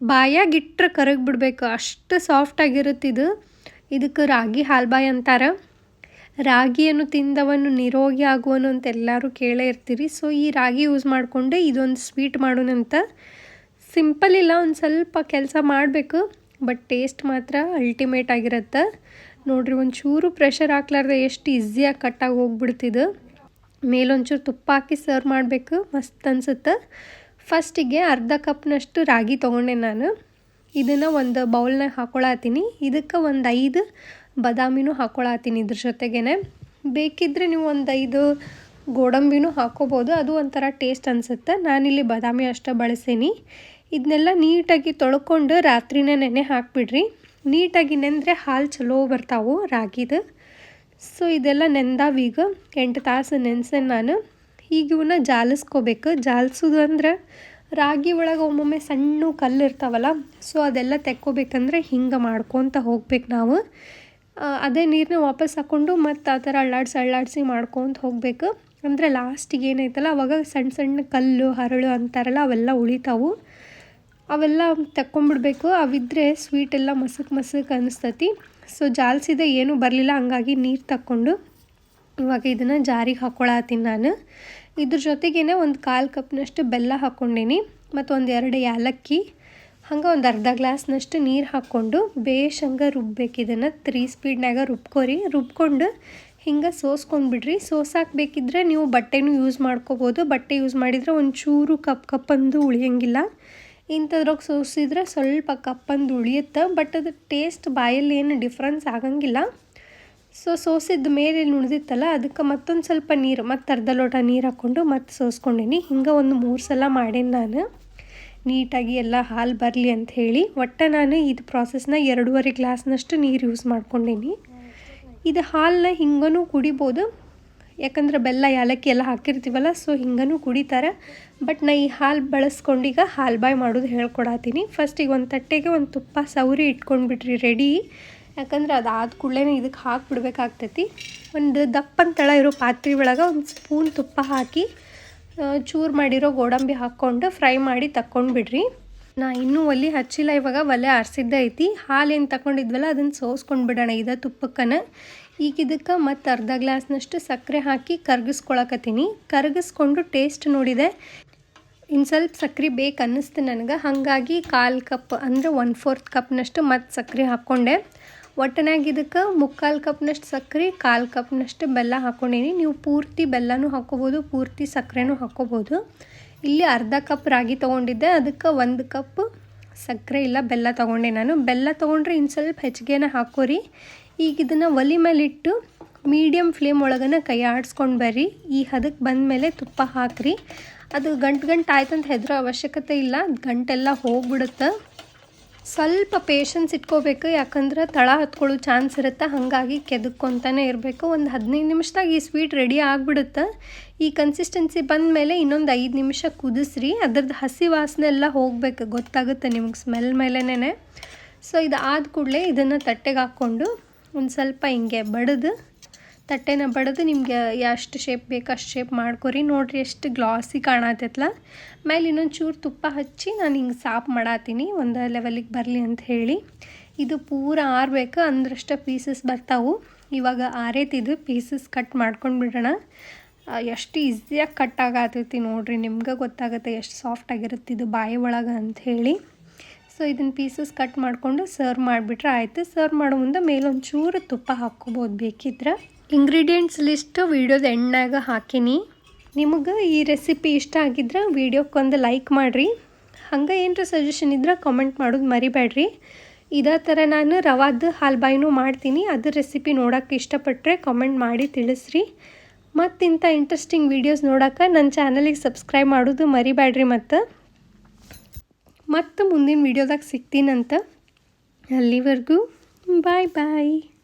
ಬಾಯಾಗಿಟ್ರೆ ಕರಗಿ ಬಿಡಬೇಕು ಅಷ್ಟು ಸಾಫ್ಟಾಗಿರುತ್ತೆ ಇದು. ಇದಕ್ಕೆ ರಾಗಿ ಹಾಲ್ಬಾಯಿ ಅಂತಾರೆ. ರಾಗಿಯನ್ನು ತಿಂದವನು ನಿರೋಗಿ ಆಗುವನು ಅಂತ ಎಲ್ಲರೂ ಕೇಳೇ ಇರ್ತೀರಿ. ಸೊ ಈ ರಾಗಿ ಯೂಸ್ ಮಾಡಿಕೊಂಡೆ ಇದೊಂದು ಸ್ವೀಟ್ ಮಾಡೋಣಂತ ಸಿಂಪಲ್ ಇಲ್ಲ, ಒಂದು ಸ್ವಲ್ಪ ಕೆಲಸ ಮಾಡಬೇಕು ಬಟ್ ಟೇಸ್ಟ್ ಮಾತ್ರ ಅಲ್ಟಿಮೇಟ್ ಆಗಿರುತ್ತೆ. ನೋಡ್ರಿ, ಒಂಚೂರು ಪ್ರೆಷರ್ ಹಾಕ್ಲಾರ್ದೆ ಎಷ್ಟು ಈಸಿಯಾಗಿ ಕಟ್ಟಾಗಿ ಹೋಗ್ಬಿಡ್ತಿದ್ದು ಮೇಲೊಂಚೂರು ತುಪ್ಪ ಹಾಕಿ ಸರ್ವ್ ಮಾಡಬೇಕು. ಮಸ್ತ್ ಅನ್ಸುತ್ತೆ. ಫಸ್ಟಿಗೆ ಅರ್ಧ ಕಪ್ನಷ್ಟು ರಾಗಿ ತೊಗೊಂಡೆ ನಾನು. ಇದನ್ನು ಒಂದು ಬೌಲ್ನಾಗ ಹಾಕೊಳತ್ತೀನಿ ಇದಕ್ಕೆ ಒಂದು ಐದು ಬಾದಾಮಿನೂ ಹಾಕೊಳತ್ತೀನಿ ಇದ್ರ ಜೊತೆಗೇ ಬೇಕಿದ್ದರೆ ನೀವು ಒಂದು ಐದು ಗೋಡಂಬಿನೂ ಹಾಕೋಬೋದು. ಅದು ಒಂಥರ ಟೇಸ್ಟ್ ಅನಿಸುತ್ತೆ. ನಾನಿಲ್ಲಿ ಬಾದಾಮಿ ಅಷ್ಟೇ ಬಳಸೀನಿ. ಇದನ್ನೆಲ್ಲ ನೀಟಾಗಿ ತೊಳ್ಕೊಂಡು ರಾತ್ರಿನೇ ನೆನೆ ಹಾಕಿಬಿಡ್ರಿ. ನೀಟಾಗಿ ನೆಂದರೆ ಹಾಲು ಚಲೋ ಬರ್ತಾವೆ ರಾಗಿದು. ಸೊ, ಇದೆಲ್ಲ ನೆಂದಾವೀಗ ಎಂಟು ತಾಸು ನೆನೆಸೇನೆ ನಾನು. ಈಗ ಇವನ್ನ ಜಾಲಿಸ್ಕೋಬೇಕು. ಜಾಲಿಸೋದು ಅಂದ್ರೆ ರಾಗಿ ಒಳಗೆ ಒಮ್ಮೊಮ್ಮೆ ಸಣ್ಣ ಕಲ್ಲು ಇರ್ತಾವಲ್ಲ ಸೊ ಅದೆಲ್ಲ ತೆಕ್ಕೋಬೇಕಂದ್ರೆ ಹಿಂಗೆ ಮಾಡ್ಕೊತ ಹೋಗ್ಬೇಕು ನಾವು. ಅದೇ ನೀರನ್ನ ವಾಪಸ್ ಹಾಕ್ಕೊಂಡು ಮತ್ತು ಆ ಥರ ಅಳ್ಳಾಡ್ಸಿ ಅಳ್ಳಾಡಿಸಿ ಮಾಡ್ಕೊತ ಹೋಗ್ಬೇಕು. ಅಂದರೆ ಲಾಸ್ಟಿಗೆ ಏನೈತಲ್ಲ, ಅವಾಗ ಸಣ್ಣ ಸಣ್ಣ ಕಲ್ಲು, ಹರಳು ಅಂತಾರಲ್ಲ, ಅವೆಲ್ಲ ಉಳಿತಾವು. ಅವೆಲ್ಲ ತಕ್ಕೊಂಬಿಡ್ಬೇಕು. ಅವಿದ್ರೆ ಸ್ವೀಟ್ ಎಲ್ಲ ಮಸಕ್ ಮಸಕ್ ಅನಿಸ್ತತಿ. ಸೊ ಜಾಲ್ಸಿದೆ ಏನೂ ಬರಲಿಲ್ಲ, ಹಂಗಾಗಿ ನೀರು ತಕ್ಕೊಂಡು ಇವಾಗ ಇದನ್ನು ಜಾರಿಗೆ ಹಾಕ್ಕೊಳತ್ತೀನಿ ನಾನು. ಇದ್ರ ಜೊತೆಗೇನೆ ಒಂದು ಕಾಲು ಕಪ್ನಷ್ಟು ಬೆಲ್ಲ ಹಾಕ್ಕೊಂಡೀನಿ ಮತ್ತು ಒಂದು ಎರಡು ಏಲಕ್ಕಿ ಹಂಗೆ ಒಂದು ಅರ್ಧ ಗ್ಲಾಸ್ನಷ್ಟು ನೀರು ಹಾಕ್ಕೊಂಡು ಬೇಷ್ ಹಂಗೆ ರುಬ್ಬೇಕು ಇದನ್ನು. ತ್ರೀ ಸ್ಪೀಡ್ನಾಗ ರುಬ್ಕೋರಿ. ರುಬ್ಕೊಂಡು ಹಿಂಗೆ ಸೋಸ್ಕೊಂಡ್ಬಿಡ್ರಿ ಬಿಡ್ರಿ. ಸೋಸಾಕ್ ಬೇಕಿದ್ರೆ ನೀವು ಬಟ್ಟೆನೂ ಯೂಸ್ ಮಾಡ್ಕೋಬೋದು. ಬಟ್ಟೆ ಯೂಸ್ ಮಾಡಿದರೆ ಒಂಚೂರು ಕಪ್ ಕಪ್ಪಂದು ಉಳಿಯಂಗಿಲ್ಲ. ಇಂಥದ್ರಾಗ ಸೋಸಿದ್ರೆ ಸ್ವಲ್ಪ ಕಪ್ಪಂದು ಉಳಿಯುತ್ತೆ, ಬಟ್ ಅದು ಟೇಸ್ಟ್ ಬಾಯಲ್ಲಿ ಏನು ಡಿಫ್ರೆನ್ಸ್ ಆಗಂಗಿಲ್ಲ. ಸೊ ಸೋಸಿದ ಮೇಲೆ ನುಣಿದಿತ್ತಲ್ಲ ಅದಕ್ಕೆ ಮತ್ತೊಂದು ಸ್ವಲ್ಪ ನೀರು, ಮತ್ತು ಅರ್ಧ ಲೋಟ ನೀರು ಹಾಕ್ಕೊಂಡು ಮತ್ತೆ ಸೋಸ್ಕೊಂಡೀನಿ. ಹಿಂಗೆ ಒಂದು ಮೂರು ಸಲ ಮಾಡೇನಿ ನಾನು. ನೀಟಾಗಿ ಎಲ್ಲ ಹಾಲು ಬರಲಿ ಅಂತ ಹೇಳಿ. ಒಟ್ಟು ನಾನು ಇದು ಪ್ರಾಸೆಸ್ನ ಎರಡೂವರೆ ಗ್ಲಾಸ್ನಷ್ಟು ನೀರು ಯೂಸ್ ಮಾಡ್ಕೊಂಡೀನಿ. ಇದು ಹಾಲನ್ನ ಹಿಂಗೂ ಕುಡಿಬೋದು. ಯಾಕಂದ್ರೆ ಬೆಲ್ಲ ಏಲಕ್ಕಿ ಎಲ್ಲ ಹಾಕಿರ್ತೀವಲ್ಲ, ಸೊ ಹಿಂಗೂ ಕುಡಿತಾರೆ. ಬಟ್ ನಾ ಈ ಹಾಲು ಬಳಸ್ಕೊಂಡೀಗ ಹಾಲು ಬಾಯ್ ಮಾಡೋದು ಹೇಳ್ಕೊಡತ್ತೀನಿ ಫಸ್ಟಿಗೆ ಒಂದು ತಟ್ಟೆಗೆ ಒಂದು ತುಪ್ಪ ಸೌರಿ ಇಟ್ಕೊಂಡ್ಬಿಟ್ರಿ ರೆಡಿ ಯಾಕಂದ್ರೆ ಅದಾದ ಕೂಡಲೇ ಇದಕ್ಕೆ ಹಾಕಿಬಿಡ್ಬೇಕಾಗ್ತೈತಿ. ಒಂದು ದಪ್ಪನ ತಳ ಇರೋ ಪಾತ್ರೆ ಒಳಗೆ ಒಂದು ಸ್ಪೂನ್ ತುಪ್ಪ ಹಾಕಿ ಚೂರು ಮಾಡಿರೋ ಗೋಡಂಬಿ ಹಾಕ್ಕೊಂಡು ಫ್ರೈ ಮಾಡಿ ತಕ್ಕೊಂಡು ಬಿಡ್ರಿ ನಾ ಇನ್ನೂ ಒಲೆ ಹಚ್ಚಿಲ್ಲ, ಇವಾಗ ಒಲೆ ಆರಿಸಿದ್ದೆ ಐತಿ. ಹಾಲೇನು ತಗೊಂಡಿದ್ವಲ್ಲ ಅದನ್ನು ಸೋಸ್ಕೊಂಡು ಬಿಡೋಣ ಇದು ತುಪ್ಪಕ್ಕನ. ಈಗ ಇದಕ್ಕೆ ಮತ್ತು ಅರ್ಧ ಗ್ಲಾಸ್ನಷ್ಟು ಸಕ್ಕರೆ ಹಾಕಿ ಕರ್ಗಿಸ್ಕೊಳಕತ್ತೀನಿ. ಕರಗಿಸ್ಕೊಂಡು ಟೇಸ್ಟ್ ನೋಡಿದೆ. ಇನ್ನು ಸ್ವಲ್ಪ ಸಕ್ಕರೆ ಬೇಕು ಅನ್ನಿಸ್ತು ನನಗೆ. ಹಾಗಾಗಿ ಕಾಲು ಕಪ್, ಅಂದರೆ ಒನ್ ಫೋರ್ತ್ ಕಪ್ನಷ್ಟು ಮತ್ತು ಸಕ್ಕರೆ ಹಾಕ್ಕೊಂಡೆ. ಒಟ್ಟನಾಗ ಇದಕ್ಕೆ ಮುಕ್ಕಾಲು ಕಪ್ನಷ್ಟು ಸಕ್ಕರೆ ಕಾಲು ಕಪ್ನಷ್ಟು ಬೆಲ್ಲ ಹಾಕ್ಕೊಂಡೀನಿ ನೀವು ಪೂರ್ತಿ ಬೆಲ್ಲನೂ ಹಾಕ್ಕೋಬೋದು, ಪೂರ್ತಿ ಸಕ್ಕರೆನೂ ಹಾಕ್ಕೋಬೋದು. ಇಲ್ಲಿ ಅರ್ಧ ಕಪ್ ರಾಗಿ ತೊಗೊಂಡಿದ್ದೆ. ಅದಕ್ಕೆ ಒಂದು ಕಪ್ ಸಕ್ಕರೆ ಇಲ್ಲ, ಬೆಲ್ಲ ತೊಗೊಂಡೆ ನಾನು. ಬೆಲ್ಲ ತೊಗೊಂಡ್ರೆ ಇನ್ನು ಸ್ವಲ್ಪ ಹೆಚ್ಚಿಗೆನ ಹಾಕೋರಿ. ಈಗ ಇದನ್ನು ಒಲಿ ಮೇಲಿಟ್ಟು ಮೀಡಿಯಮ್ ಫ್ಲೇಮ್ ಒಳಗನ ಕೈ ಆಡಿಸ್ಕೊಂಡು ಬರ್ರಿ. ಈ ಹದಕ್ಕೆ ಬಂದ ಮೇಲೆ ತುಪ್ಪ ಹಾಕ್ರಿ. ಅದು ಗಂಟು ಗಂಟು ಆಯ್ತಂತ ಹೆದರೋ ಅವಶ್ಯಕತೆ ಇಲ್ಲ. ಗಂಟೆಲ್ಲ ಹೋಗ್ಬಿಡುತ್ತೆ. ಸ್ವಲ್ಪ ಪೇಷನ್ಸ್ ಇಟ್ಕೋಬೇಕು, ಯಾಕಂದ್ರೆ ತಳ ಹತ್ಕೊಳ್ಳೋ ಚಾನ್ಸ್ ಇರುತ್ತೆ. ಹಾಗಾಗಿ ಕೆದಕ್ಕೊಂತಾನೆ ಇರಬೇಕು. ಒಂದು ಹದಿನೈದು ನಿಮಿಷದಾಗ ಈ ಸ್ವೀಟ್ ರೆಡಿ ಆಗಿಬಿಡುತ್ತೆ. ಈ ಕನ್ಸಿಸ್ಟೆನ್ಸಿ ಬಂದ ಮೇಲೆ ಇನ್ನೊಂದು ಐದು ನಿಮಿಷ ಕುದಿಸ್ರಿ. ಅದ್ರದ್ದು ಹಸಿ ವಾಸನೆ ಎಲ್ಲ ಹೋಗ್ಬೇಕು. ಗೊತ್ತಾಗುತ್ತೆ ನಿಮಗೆ ಸ್ಮೆಲ್ ಮೇಲೆನೇ ಸೊ ಇದು ಆದ ಕೂಡಲೇ ಇದನ್ನು ತಟ್ಟೆಗೆ ಹಾಕ್ಕೊಂಡು ಒಂದು ಸ್ವಲ್ಪ ಹಿಂಗೆ ಬಡಿದು ತಟ್ಟೆನ ಬಡಿದು ನಿಮಗೆ ಎಷ್ಟು ಶೇಪ್ ಬೇಕು ಅಷ್ಟು ಶೇಪ್ ಮಾಡ್ಕೊರಿ. ನೋಡಿರಿ ಎಷ್ಟು ಗ್ಲಾಸಿ ಕಾಣತ್ತೈತಲ್ಲ ಮೇಲೆ ಇನ್ನೊಂದು ಚೂರು ತುಪ್ಪ ಹಚ್ಚಿ ನಾನು ಹಿಂಗೆ ಸಾಪ್ ಮಾಡತ್ತೀನಿ ಒಂದು ಲೆವೆಲಿಗೆ ಬರಲಿ ಅಂತ ಹೇಳಿ. ಇದು ಪೂರ ಆರಬೇಕು, ಅಂದ್ರಷ್ಟು ಪೀಸಸ್ ಬರ್ತಾವು. ಇವಾಗ ಆರೈತಿದು ಪೀಸಸ್ ಕಟ್ ಮಾಡ್ಕೊಂಡು ಬಿಡೋಣ ಎಷ್ಟು ಈಸಿಯಾಗಿ ಕಟ್ ಆಗತೈತಿ ನೋಡಿರಿ. ನಿಮ್ಗೆ ಗೊತ್ತಾಗುತ್ತೆ ಎಷ್ಟು ಸಾಫ್ಟ್ ಆಗಿರುತ್ತೆ ಇದು ಬಾಯಿ ಒಳಗೆ ಹೇಳಿ. ಸೊ ಇದನ್ನು ಪೀಸಸ್ ಕಟ್ ಮಾಡಿಕೊಂಡು ಸರ್ವ್ ಮಾಡಿಬಿಟ್ರೆ ಆಯಿತು. ಸರ್ವ್ ಮಾಡೋ ಮುಂದೆ ಮೇಲೊಂದು ಚೂರು ತುಪ್ಪ ಹಾಕ್ಕೋಬೋದು ಬೇಕಿದ್ರೆ. ಇಂಗ್ರೀಡಿಯೆಂಟ್ಸ್ ಲಿಸ್ಟ್ ವೀಡಿಯೋದ ಎಣ್ಣಾಗ ಹಾಕಿನಿ. ನಿಮಗೆ ಈ ರೆಸಿಪಿ ಇಷ್ಟ ಆಗಿದ್ರೆ ವೀಡಿಯೋಕ್ಕೊಂದು ಲೈಕ್ ಮಾಡಿರಿ. ಹಂಗೆ ಏನರ ಸಜೆಷನ್ ಇದ್ರೆ ಕಾಮೆಂಟ್ ಮಾಡೋದು ಮರಿಬೇಡ್ರಿ ಇದೇ ಥರ ನಾನು ರವಾದ ಹಾಲ್ಬಾಯಿನೂ ಮಾಡ್ತೀನಿ. ಅದ್ರ ರೆಸಿಪಿ ನೋಡೋಕ್ಕೆ ಇಷ್ಟಪಟ್ಟರೆ ಕಾಮೆಂಟ್ ಮಾಡಿ ತಿಳಿಸ್ರಿ. ಮತ್ತಿಂಥ ಇಂಟ್ರೆಸ್ಟಿಂಗ್ ವೀಡಿಯೋಸ್ ನೋಡೋಕೆ ನನ್ನ ಚಾನಲಿಗೆ ಸಬ್ಸ್ಕ್ರೈಬ್ ಮಾಡೋದು ಮರಿಬೇಡ್ರಿ ಮತ್ತು. ಮತ್ತು ಮುಂದಿನ ವೀಡಿಯೋದಾಗ ಸಿಗ್ತೀನಂತ. ಅಲ್ಲಿವರೆಗೂ ಬಾಯ್ ಬಾಯ್